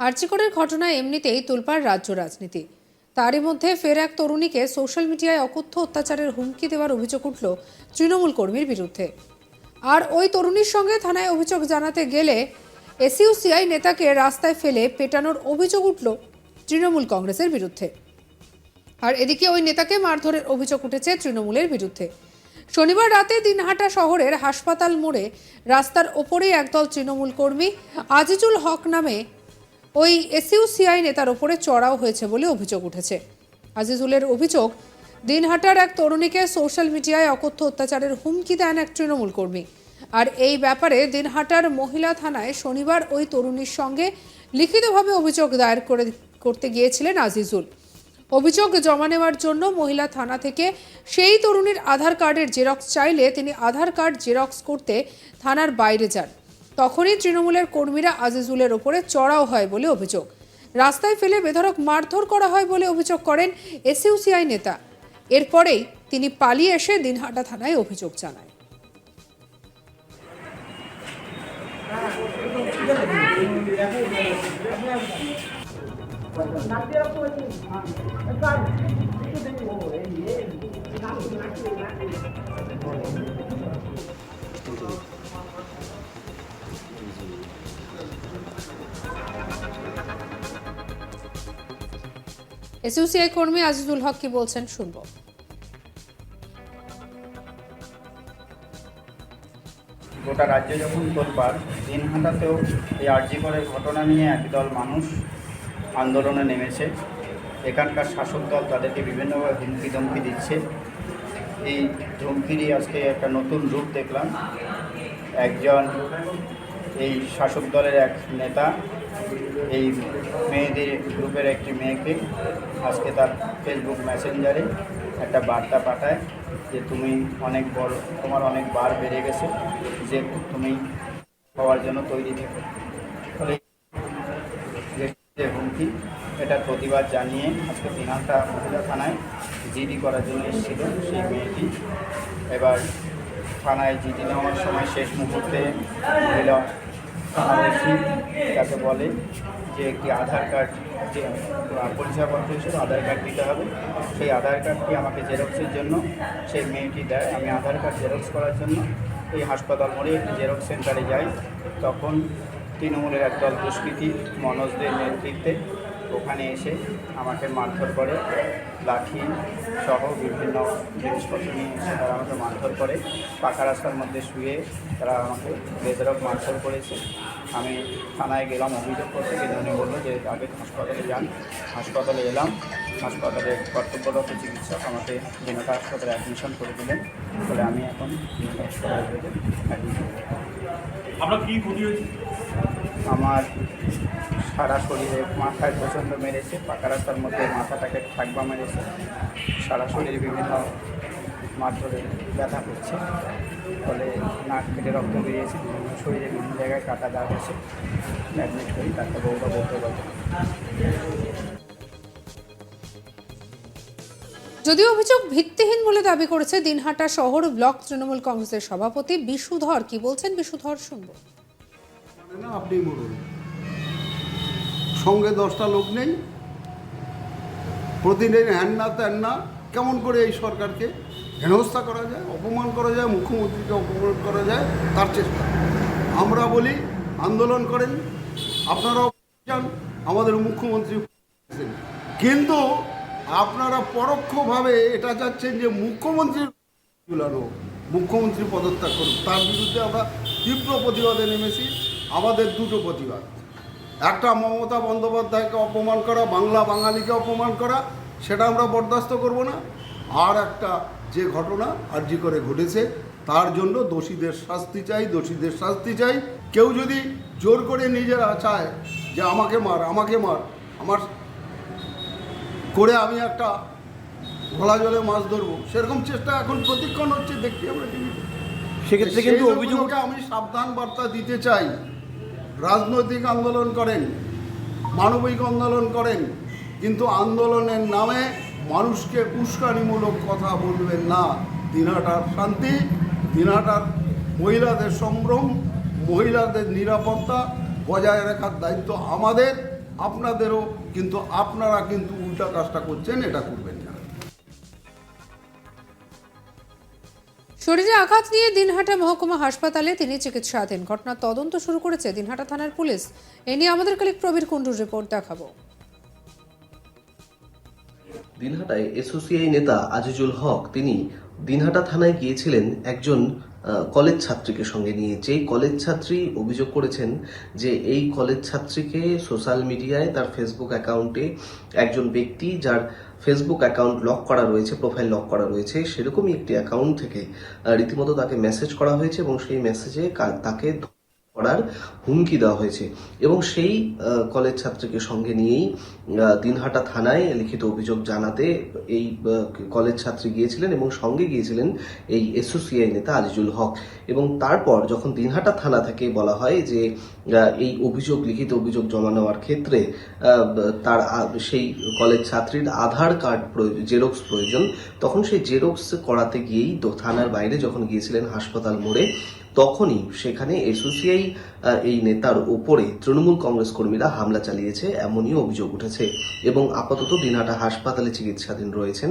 আর্চিকরের ঘটনায় এমনিতেই তোলপাড় রাজ্য রাজনীতি। তারই মধ্যে ফের এক তরুণীকে সোশ্যাল মিডিয়ায় অকথ্য অত্যাচারের হুমকি দেওয়ার অভিযোগ উঠল তৃণমূল কর্মীর বিরুদ্ধে। আর ওই তরুণীর সঙ্গে থানায় অভিযোগ জানাতে গেলে এসইউসিআই নেতাকে রাস্তায় ফেলে পেটানোর অভিযোগ উঠল তৃণমূল কংগ্রেসের বিরুদ্ধে। আর এদিকে ওই নেতাকে মারধরের অভিযোগ উঠেছে তৃণমূলের বিরুদ্ধে। শনিবার রাতে দিনহাটা শহরের হাসপাতাল মোড়ে রাস্তার ওপরেই একদল তৃণমূল কর্মী আজিজুল হক নামে ওই এসইউসিআই নেতার ওপরে চড়াও হয়েছে বলে অভিযোগ উঠেছে। আজিজুলের অভিযোগ, দিনহাটার এক তরুণীকে সোশ্যাল মিডিয়ায় অকথ্য অত্যাচারের হুমকি দেন এক তৃণমূল কর্মী। আর এই ব্যাপারে দিনহাটার মহিলা থানায় শনিবার ওই তরুণীর সঙ্গে লিখিতভাবে অভিযোগ দায়ের করে করতে গিয়েছিলেন আজিজুল। অভিযোগ জমা নেওয়ার জন্য মহিলা থানা থেকে সেই তরুণীর আধার কার্ডের জেরক্স চাইলে তিনি আধার কার্ড জেরক্স করতে থানার বাইরে যান। তখনই তৃণমূলের কর্মীরা আজিজুলের ওপরে চড়াও হয় বলে অভিযোগ। রাস্তায় ফেলে বেধড়ক মারধর করা হয় বলে অভিযোগ করেন এসইউসিআই নেতা। এরপরেই তিনি পালিয়ে এসে দিনহাটা থানায় অভিযোগ জানায়। এসইউসিআই কর্মী আজিজুল হক কি বলছেন শুনব। গোটা রাজ্যে যখন তোলপাড় দিনহাটাতেও এই আর্জি করে ঘটনা নিয়ে একদল মানুষ আন্দোলনে নেমেছে। এখানকার শাসক দল তাদেরকে বিভিন্নভাবে হুমকি ধমকি দিচ্ছে। এই ধমকিরই আজকে একটা নতুন রূপ দেখলাম। একজন এই শাসক দলের এক নেতা এই মেয়েদের গ্রুপের একটি মেয়েকে আজকে তার ফেসবুক মেসেঞ্জারে একটা বার্তা পাঠায় যে তুমি অনেক বড়, তোমার অনেক বার বেড়ে গেছে, যে তুমি হওয়ার জন্য তৈরি থেকো। যে হুমকি এটার প্রতিবাদ জানিয়ে আজকে দিনাটা মহিলা থানায় জিডি করার জন্য এসেছিল সেই মেয়েটি। এবার থানায় জিডি নেওয়ার সময় শেষ মুহূর্তে মহিলা তাকে বলে যে একটি আধার কার্ড যে পরিচয়পত্র হিসেবে আধার কার্ড দিতে হবে। সেই আধার কার্ডটি আমাকে জেরক্সের জন্য, সেই মেয়েটি দেয় আমি আধার কার্ড জেরক্স করার জন্য। এই হাসপাতাল মোড়ে একটি জেরক্স সেন্টারে যাই। তখন তৃণমূলের একদল দুষ্কৃতি মনোজদের নেতৃত্বে ওখানে এসে আমাকে মারধর করে লাঠি সহ বিভিন্ন জিনিসপত্র নিয়ে এসে তারা আমাকে মারধর করে। পাকা রাস্তার মধ্যে শুয়ে তারা আমাকে বেদরক মারধর করেছে। আমি থানায় গেলাম অভিযোগ করতে গেলে উনি বলল যে আগে হাসপাতালে যান। হাসপাতালে এলাম। হাসপাতালে কর্তব্যরত চিকিৎসক আমাকে দিনটা হাসপাতালে অ্যাডমিশন করে দিলেন। ফলে আমি এখন দিনটা হাসপাতালে অ্যাডমিশন আমার সারা শরীরে মাথায় প্রচণ্ড মেরেছে পাকা রাস্তার মধ্যে মাথাটাকে থাকবা মেরেছে। সারা শরীরে বিভিন্ন মারধরে ব্যথা করছে ফলে নাক কেটে রক্ত বেরিয়েছে বিভিন্ন শরীরে বিভিন্ন জায়গায় কাটা দাগ আছে। অ্যাডমিট করি ডাক্তারবাবুরা বলতে পারবে। যদিও অভিযোগ ভিত্তিহীন বলে দাবি করেছে দিনহাটা শহর ব্লক তৃণমূল কংগ্রেসের সভাপতি বিশুধর। কি বলছেন বিশুধর শুনব। না আপনি মরুন সঙ্গে দশটা লোক নেই। প্রতিদিন হ্যান না ত্যান না কেমন করে এই সরকারকে হেনস্থা করা যায়, অপমান করা যায়, মুখ্যমন্ত্রীকে অপমান করা যায়, তার চেষ্টা। আমরা বলি, আন্দোলন করেন, আপনারাও যান, আমাদের মুখ্যমন্ত্রী কিন্তু আপনারা পরোক্ষভাবে এটা চাচ্ছেন যে মুখ্যমন্ত্রীর ঝুলানো, মুখ্যমন্ত্রী পদত্যাগ করুন। তার বিরুদ্ধে আমরা তীব্র প্রতিবাদে নেমেছি, আমাদের দুটো প্রতিবাদ। একটা মমতা বন্দ্যোপাধ্যায়কে অপমান করা বাংলা বাঙালিকে অপমান করা সেটা আমরা বরদাস্ত করব না। আর একটা যে ঘটনা আর্জি করে ঘটেছে তার জন্য দোষীদের শাস্তি চাই দোষীদের শাস্তি চাই। কেউ যদি জোর করে নিজেরা চায় যে আমাকে মার আমাকে মার আমার করে আমি একটা ঘোলা জলে মাছ ধরবো সেরকম চেষ্টা এখন প্রতিক্ষণ হচ্ছে দেখছি আমরা টিভিতে। সেক্ষেত্রে কিন্তু সেই অভিযোগ আমি সাবধান বার্তা দিতে চাই। রাজনৈতিক আন্দোলন করেন, মানবিক আন্দোলন করেন, কিন্তু আন্দোলনের নামে মানুষকে উস্কানিমূলক কথা বলবেন না। দিনাটার শান্তি দিনাটার মহিলাদের সম্ভ্রম, মহিলাদের নিরাপত্তা বজায় রাখার দায়িত্ব আমাদের, আপনাদেরও, কিন্তু আপনারা কিন্তু উল্টা কাজটা করছেন, এটা করবেন। শরীরে আঘাত নিয়ে দিনহাটা মহকুমা হাসপাতালে তিনি চিকিৎসাধীন। ঘটনার তদন্ত শুরু করেছে দিনহাটা থানার পুলিশ। এ নিয়ে আমাদের কালিক প্রবীর কুণ্ডুর রিপোর্ট দেখাবো। দিনহাটায় এসোসিআই নেতা আজিজুল হক, তিনি দিনহাটা থানায় গিয়েছিলেন একজন কলেজ ছাত্রীকে সঙ্গে নিয়ে যেই কলেজ ছাত্রী অভিযোগ করেছেন যে এই কলেজ ছাত্রীকে সোশ্যাল মিডিয়ায় তার ফেসবুক অ্যাকাউন্টে একজন ব্যক্তি যার ফেসবুক অ্যাকাউন্ট লক করা রয়েছে প্রোফাইল লক করা রয়েছে, সেরকমই একটি অ্যাকাউন্ট থেকে রীতিমতো তাকে মেসেজ করা হয়েছে এবং সেই মেসেজে তাকে করার হুমকি দেওয়া হয়েছে। এবং সেই কলেজ ছাত্রীকে সঙ্গে নিয়েই দিনহাটা থানায় লিখিত অভিযোগ জানাতে এই কলেজ ছাত্রী গিয়েছিলেন এবং সঙ্গে গিয়েছিলেন এই এসোসিআই নেতা আজিজুল হক। এবং তারপর যখন দিনহাটা থানা থেকে বলা হয় যে এই অভিযোগ, লিখিত অভিযোগ জমা নেওয়ার ক্ষেত্রে তার সেই কলেজ ছাত্রীর আধার কার্ড জেরক্স প্রয়োজন, তখন সেই জেরক্স করাতে গিয়েই থানার বাইরে যখন গিয়েছিলেন হাসপাতাল মোড়ে তখনই সেখানে এসোসিআই এই নেতার উপরে তৃণমূল কংগ্রেস কর্মীরা হামলা চালিয়েছে, এমনই অভিযোগ উঠেছে। এবং আপাতত দিনহাটা হাসপাতালে চিকিৎসাধীন রয়েছেন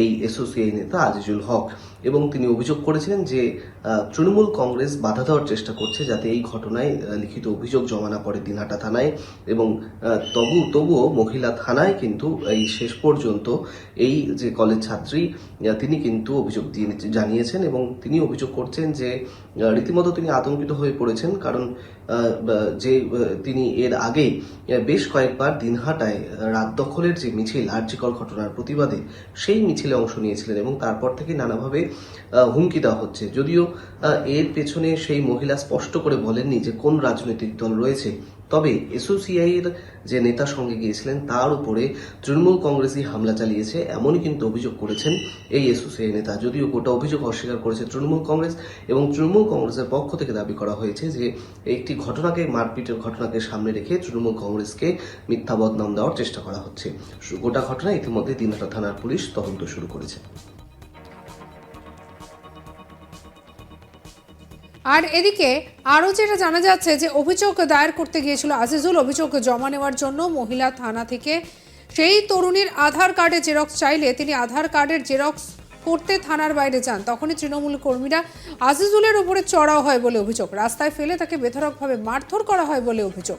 এই এসোসিআই নেতা আজিজুল হক। এবং তিনি অভিযোগ করেছিলেন যে তৃণমূল কংগ্রেস বাধা দেওয়ার চেষ্টা করছে যাতে এই ঘটনায় লিখিত অভিযোগ জমা না পড়ে দিনহাটা থানায়। এবং তবু, তবুও মহিলা থানায় কিন্তু এই শেষ পর্যন্ত এই যে কলেজ ছাত্রী তিনি কিন্তু অভিযোগ দিয়ে জানিয়েছেন এবং তিনি অভিযোগ করছেন যে রীতিমতো তিনি আতঙ্কিত হয়ে পড়েছেন। কারণ যে তিনি এর আগে বেশ কয়েকবার দিনহাটায় রাত দখলের যে মিছিল আর্যিকর ঘটনার প্রতিবাদে সেই মিছিলে অংশ নিয়েছিলেন এবং তারপর থেকে নানাভাবে হুমকি দেওয়া হচ্ছে। যদিও এর পেছনে সেই মহিলা স্পষ্ট করে বলেননি যে কোন রাজনৈতিক দল রয়েছে। তবে এসোসিআই এর যে নেতার সঙ্গে গিয়েছিলেন, তার উপরে তৃণমূল কংগ্রেসই হামলা চালিয়েছে, এমনই কিন্তু অভিযোগ করেছেন এই এসোসিআই নেতা। যদিও গোটা অভিযোগ অস্বীকার করেছে তৃণমূল কংগ্রেস এবং তৃণমূল কংগ্রেসের পক্ষ থেকে দাবি করা হয়েছে যে একটি ঘটনাকে, মারপিটের ঘটনাকে সামনে রেখে তৃণমূল কংগ্রেসকে মিথ্যা বদনাম দেওয়ার চেষ্টা করা হচ্ছে। গোটা ঘটনা ইতিমধ্যে দিনহাটা থানার পুলিশ তদন্ত শুরু করেছে। আর এদিকে আরও যেটা জানা যাচ্ছে যে অভিযোগ দায়ের করতে গিয়েছিল আজিজুল, অভিযোগ জমা নেওয়ার জন্য মহিলা থানা থেকে। সেই তরুণীর আধার কার্ডে জেরক্স চাইলে তিনি আধার কার্ডের জেরক্স করতে থানার বাইরে যান। তখনই তৃণমূল কর্মীরা আজিজুলের ওপরে চড়াও হয় বলে অভিযোগ। রাস্তায় ফেলে তাকে বেধরকভাবে মারধর করা হয় বলে অভিযোগ।